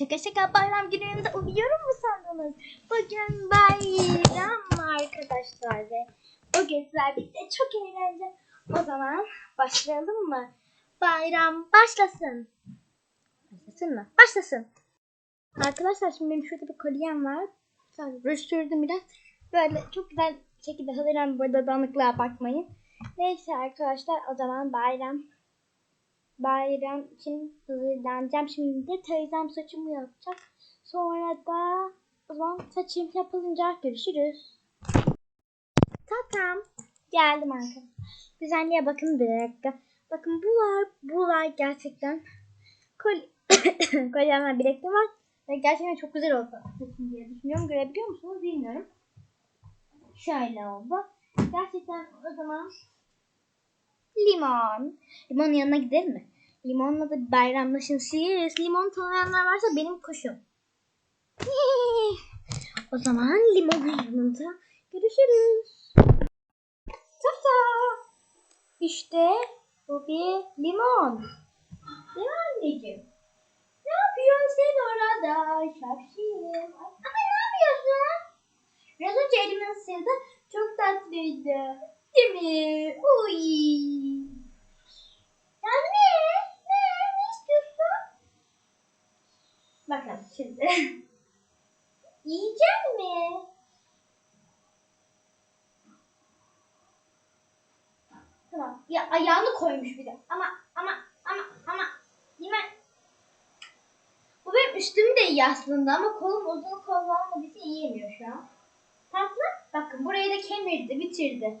Şaka şaka bayram gününde uyuyorum mu sandınız? Bugün bayram arkadaşlar ve bugün sizler birlikte çok eğleneceğiz. O zaman başlayalım mı? Bayram başlasın. Başlasın mı? Başlasın. Arkadaşlar şimdi benim şurada bir kolyem var. Sadece ruj biraz. Böyle çok güzel şekilde hazırlandım. Burada dağınıklığa bakmayın. Neyse arkadaşlar o zaman bayram bayram için hazırlanacağım. Şimdi de teyzem saçımı yapacak. Sonra da o zaman saçım yapılınca görüşürüz. Tatam. Geldim arkadaşlar. Güzelliğe bakın bir dakika. Bakın bu var. Bu var gerçekten. Kol kolyem var bileklim var. Ve gerçekten çok güzel oldu. Saçım diye düşünüyorum. Görebiliyor musunuz bilmiyorum. Şöyle oldu. Gerçekten o zaman limon. Limonun yanına gidelim mi? Limonla da bayramlaşın. Siz limon tanıyanlar varsa benim kuşum. o zaman limonun yanında görüşürüz. Tata. İşte bu bir limon. Değil mi anneciğim? Ne yapıyorsun sen orada? Şapşiyim. Ay, Ama ne yapıyorsun? Biraz önce elimin ısırdı. Çok tatlıydı. Değil mi? Uy. Ya ne? Ne? Ne istiyorsun? Şimdi. Yiyecek mi? Tamam. Ya ayağını koymuş bir de. Ama ama ama ama. Yeme. Bu benim üstümü de iyi aslında ama kolum uzun kollu olmadığı için yiyemiyor şu an. Tatlı. Bakın burayı da kemirdi, bitirdi.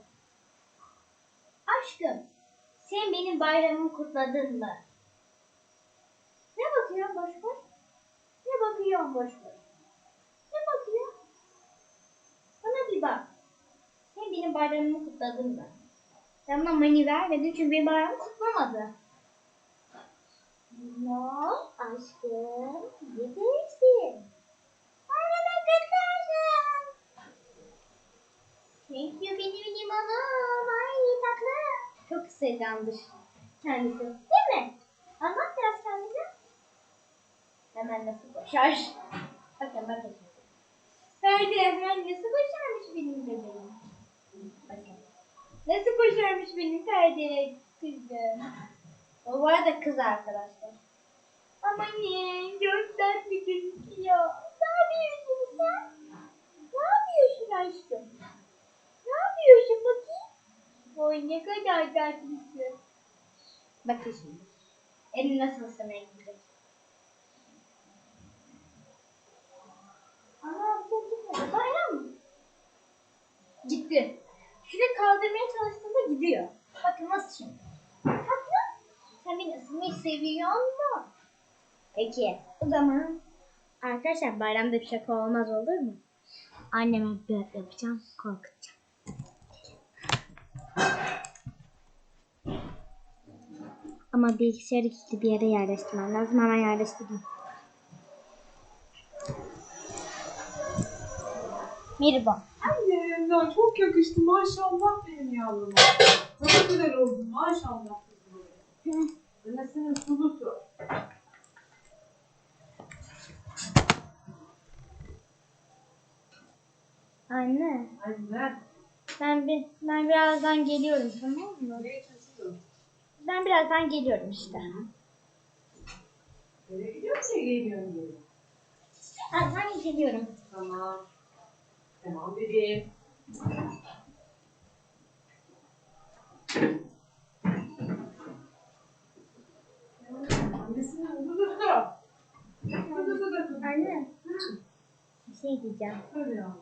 Aşkım, sen benim bayramımı kutladın mı? Ne bakıyorsun boş boş? Ne bakıyorsun boş boş? Ne bakıyor? Bana bir bak. Sen benim bayramımı kutladın mı? Sen bana mani vermedin çünkü benim bayramımı kutlamadı. No, aşkım, yedirsin. Bayramı kutlarsın. Thank you benim limonum. Ay tatlı. Çok sevdandır kendisi. Değil mi? Anlat. Hemen nasıl başar. Bakın bakın. Hadi hemen nasıl başarmış benim bebeğim. Bakın. Nasıl başarmış benim kardeşim. Kızım. O bu arada kız arkadaşlar. Ama ne? Çok tatlı gözüküyor. Ne yapıyorsun sen? Ne yapıyorsun aşkım? Ne yapıyorsun bakayım? Oy ne kadar tatlısın. Bakın şimdi. Elini nasıl ısırmaya gidecek? Ana bu gitmedi. Bayram mı? Gitti. Şuraya kaldırmaya çalıştığında gidiyor. Bakın nasıl şimdi. Tatlı. Sen beni ısırmayı seviyor mu? Peki. O zaman arkadaşlar bayramda bir şaka olmaz olur mu? Anneme bir yapacağım, korkutacağım. Ama bilgisayarı kilitli bir yere yerleştirmem lazım. Hemen yerleştireyim. Merhaba. Ya çok yakıştı maşallah benim yavruma. Çok güzel oldu maşallah. Annesinin sulusu. Anne, Anne. ben bir ben birazdan geliyorum tamam mı? Nereye taşıyorsun? Ben birazdan geliyorum işte. Nereye gidiyorsun? Nereye geliyorsun geri? Birazdan geliyorum. Tamam. Tamam bebeğim. Anne, bir şey diyeceğim. Söyle yavrum.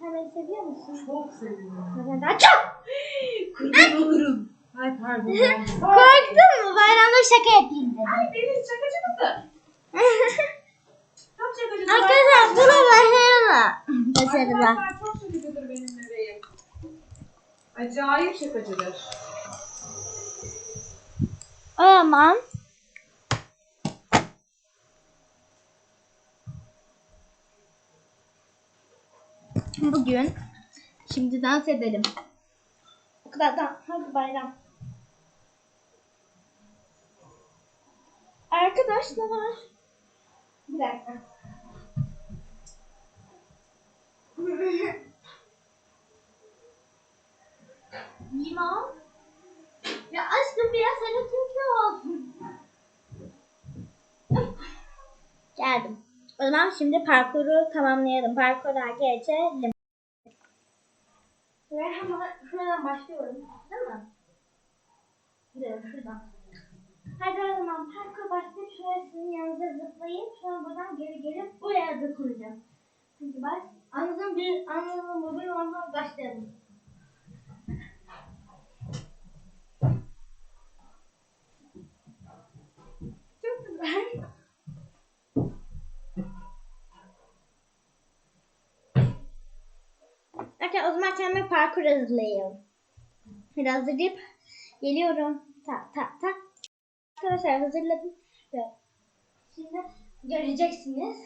Sen beni seviyor musun? Çok seviyorum. Ben daha çok Kurban olurum. Ay pardon. korktun mu? Bayramda şaka yapayım dedim. Ay deniz şakacı mısın? Arkadaşlar buna başlayalım. Başarılar. Arkadaşlar çok şakacıdır benim bebeğim. Acayip şakacıdır. O zaman bugün şimdi dans edelim. O kadar da hadi bayram. Arkadaşlar. Bir dakika. Limon. Ya aşkım biraz hareketli olsun. Geldim. O zaman şimdi parkuru tamamlayalım. Parkura geçelim. Ve hemen şuradan başlıyorum. Değil mi? Gidelim şuradan. Hadi o zaman parkur başlayıp şurasının yanında zıplayıp sonra buradan geri gelip buraya dokunacağım. Hadi baş. Anladın bir anladın mı? Bir ondan başlayalım. Çok güzel. Okey o zaman kendime parkur hazırlayayım. Hadi hazırlayıp geliyorum. Ta ta ta. Arkadaşlar hazırladım. Şimdi göreceksiniz.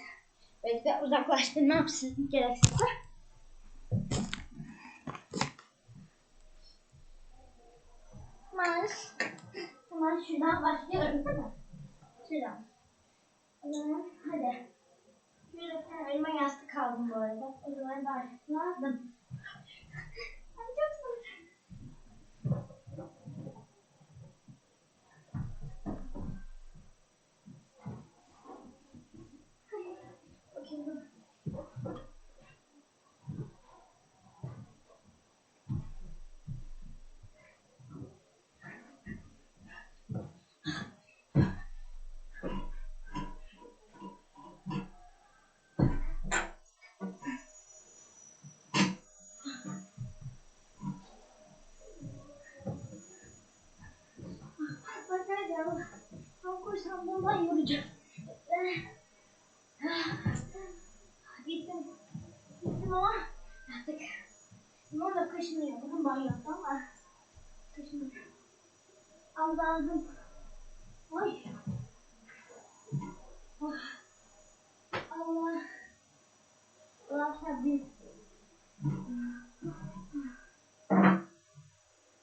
Evet ve uzaklaştırmam sizin gerekirse. Tamam. Tamam şuradan başlıyorum değil? Şuradan. Hadi. Tane elma yastık aldım bu arada. O zaman. Ay bundan yoracağım. Gittim. Gittim ama artık. Limon da kaşınıyor. Bugün banyoda ama kaşınıyor. Allah'ım. Ay. Oh. Allah. Allah sabır.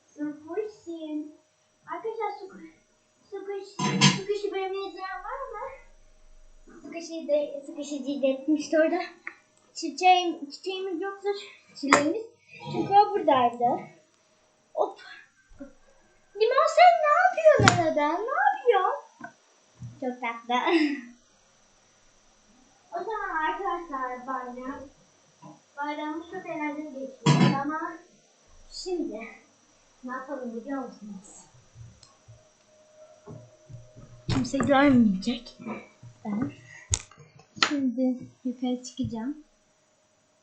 Sıfırsın. Arkadaşlar su, Su kuşu etmişti orada. Çiçeğim, çiçeğimiz yoksa çileğimiz. Çünkü o buradaydı. Hop. Limon sen ne yapıyorsun arada? Ne yapıyorsun? Çok tatlı. o zaman arkadaşlar bayram. Bayramımız çok eğlenceli geçiyor ama şimdi ne yapalım biliyor musunuz? Kimse görmeyecek. Ben şimdi yukarı çıkacağım.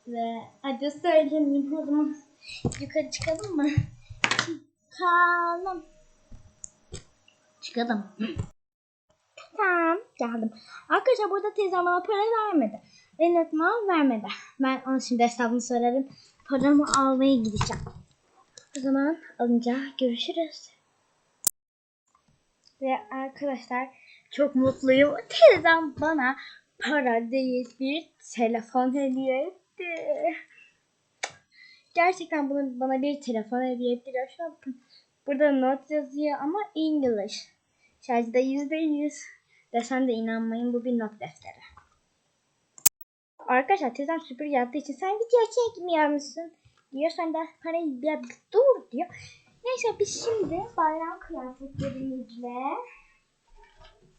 Ve hadi söylemeyeyim o zaman yukarı çıkalım mı? Çıkalım. Çıkalım. Tamam geldim. Arkadaşlar burada teyzem bana para vermedi. Denetme vermedi. Ben ona şimdi hesabını sorarım. Paramı almaya gideceğim. O zaman alınca görüşürüz. Ve arkadaşlar çok mutluyum. Teyzem bana para değil bir telefon hediye etti. Gerçekten bunu bana bir telefon hediye etti. Bakın. Burada not yazıyor ama English. Şarjda yüzde yüz. Desen de inanmayın bu bir not defteri. Arkadaşlar teyzem süpür yaptığı için sen video çekmiyor musun? Diyor sen de parayı bir dur diyor. Neyse biz şimdi bayram kıyafetlerimizle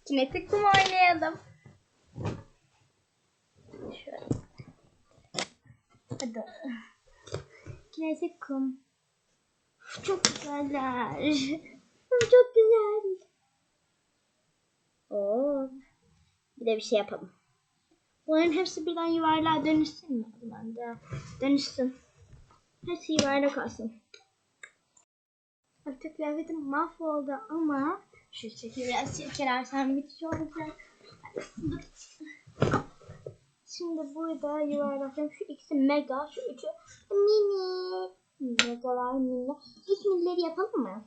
kinetik kum oynayalım. Şöyle. Kinetik kum. Çok güzeller. Çok güzel. Oo. Bir de bir şey yapalım. Bunların hepsi birden yuvarlığa dönüşsün mü? O zaman da dönüşsün. Hepsi yuvarlak olsun. Artık kıyafetim mahvoldu ama şu şekilde biraz çirkelersem müthiş olacak. Şimdi burada yuvarlayacağım. Şu ikisi mega, şu üçü mini. Megalar mini. İlk minileri yapalım mı?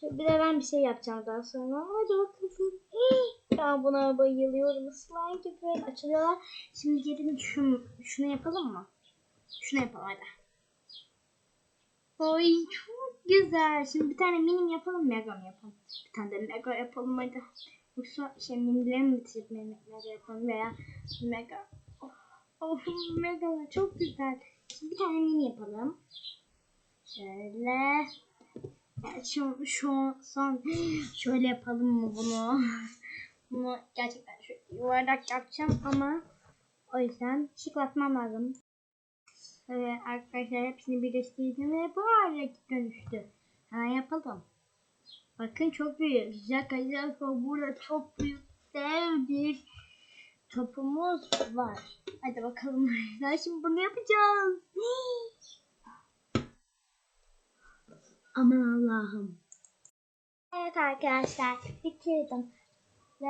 Şu, bir de ben bir şey yapacağım daha sonra. Hadi bakalım. Ben buna bayılıyorum. Slime gibi açılıyorlar. Şimdi gelin şu, şunu yapalım mı? Şunu yapalım hadi. Oy çok güzel. Şimdi bir tane minim yapalım, mega mı yapalım? Bir tane de mega yapalım hadi. Yoksa şey minileri mi bitirip mega yapalım veya mega. Of, of mega çok güzel. Bir tane mini yapalım. Şöyle. Şu, şu son şöyle yapalım mı bunu? Bunu gerçekten şu yuvarlak yapacağım ama o yüzden şıklatmam lazım. Evet arkadaşlar hepsini birleştirdim ve bu hale dönüştü. Hemen yapalım. Bakın çok büyük. Arkadaşlar burada çok büyük dev bir topumuz var. Hadi bakalım. şimdi bunu yapacağız. Aman Allah'ım. Evet arkadaşlar bitirdim. Ve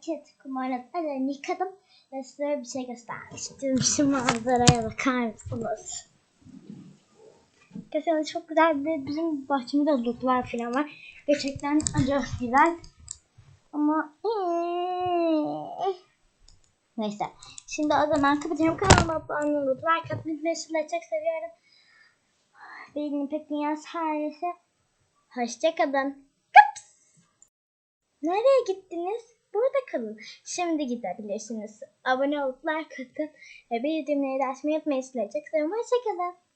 kedi kumarhalarını yıkadım. Ve size bir şey göstermek istiyorum. Şu manzaraya bakar mısınız? Gerçekten çok güzel ve bizim bahçemizde lootlar falan var. Gerçekten acayip güzel. Ama neyse. Şimdi o zaman kapatacağım kanalıma abone olup like atmayı unutmayın. Çok seviyorum. Benim pek dünyası harisi. Hoşçakalın. Nereye gittiniz? Burada kalın. Şimdi gidebilirsiniz. Abone olup like atın ve bildirimleri de açmayı unutmayın. Çok seviyorum. Hoşçakalın.